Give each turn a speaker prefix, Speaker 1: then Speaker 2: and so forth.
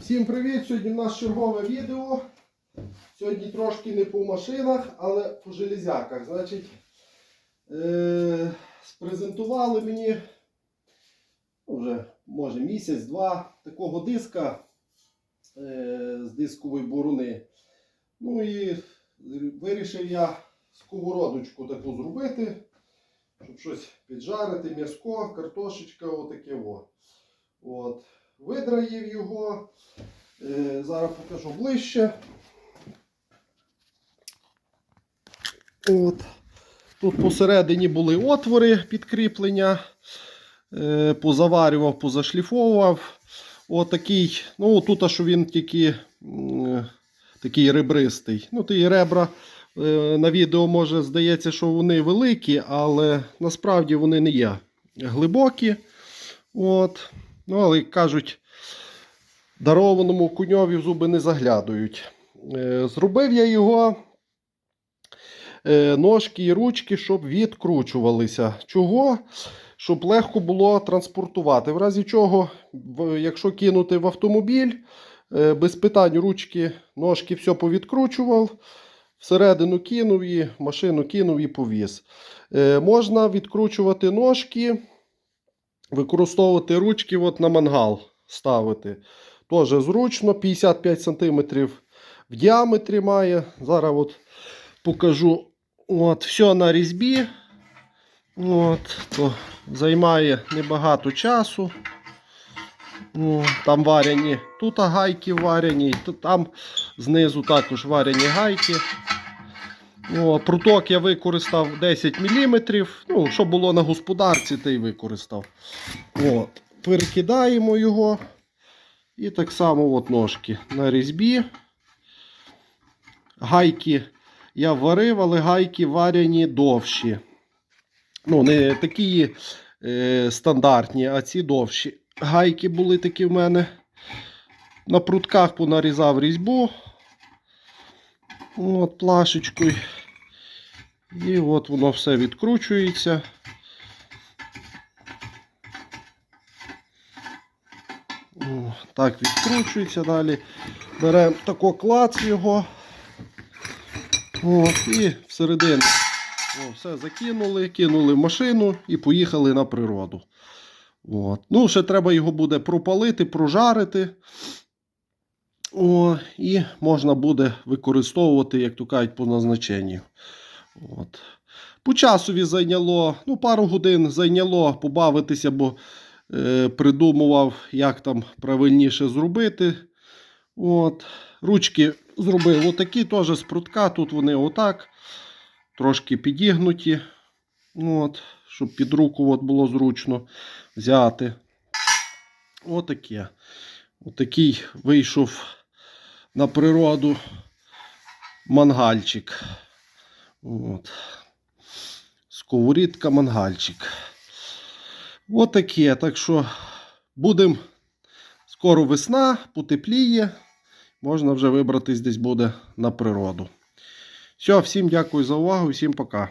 Speaker 1: Всім привіт! Сьогодні в нас чергове відео. Сьогодні трошки не по машинах, але по железяках. Значить, е- спрезентували мені ну, вже може місяць-два такого диска е- з дискової борони. Ну і вирішив я сковородочку таку зробити, щоб щось піджарити, м'яско, картошечка, отаке. От. Видраїв його. Е, зараз покажу ближче. От. Тут посередині були отвори підкріплення. Е, позаварював, позашліфовував. Отакий, ну тут що він тільки такий ребристий. Ну, ті ребра е, на відео може здається, що вони великі, але насправді вони не є глибокі. От. Ну, але як кажуть, дарованому куньові зуби не заглядають. Е, Зробив я його е, ножки і ручки, щоб відкручувалися. Чого? Щоб легко було транспортувати. В разі чого, якщо кинути в автомобіль, е, без питань ручки, ножки все повідкручував. Всередину кинув і машину кинув і повіз. Можна відкручувати ножки використовувати ручки от на мангал ставити. Теж зручно, 55 см в діаметрі має. Зараз от покажу от, все на різьбі. От, то займає небагато часу. Ну, Там варені, тут гайки варені, там знизу також варені гайки. О, пруток я використав 10 мм. Ну, що було на господарці, те й використав. От. Перекидаємо його. І так само от ножки на різьбі. Гайки я варив, але гайки варені довші. Ну, не такі е, стандартні, а ці довші. Гайки були такі в мене. На прутках понарізав різьбу. От плашечкою. І от воно все відкручується. Так, відкручується далі. Беремо тако клац його. От, і всередину О, все закинули, кинули в машину і поїхали на природу. От. Ну, ще треба його буде пропалити, прожарити. О, і можна буде використовувати, як то кажуть, по назначенню. От. По часові зайняло, ну, пару годин зайняло побавитися, бо е, придумував, як там правильніше зробити. От. Ручки зробив отакі, теж з прутка. Тут вони отак, трошки підігнуті. От, щоб під руку от було зручно взяти. Отаке. Отакий вийшов на природу мангальчик. От. Сковорідка мангальчик. Отаке. Так що будемо скоро весна, потепліє. Можна вже вибратись десь буде на природу. Все, всім дякую за увагу, всім пока.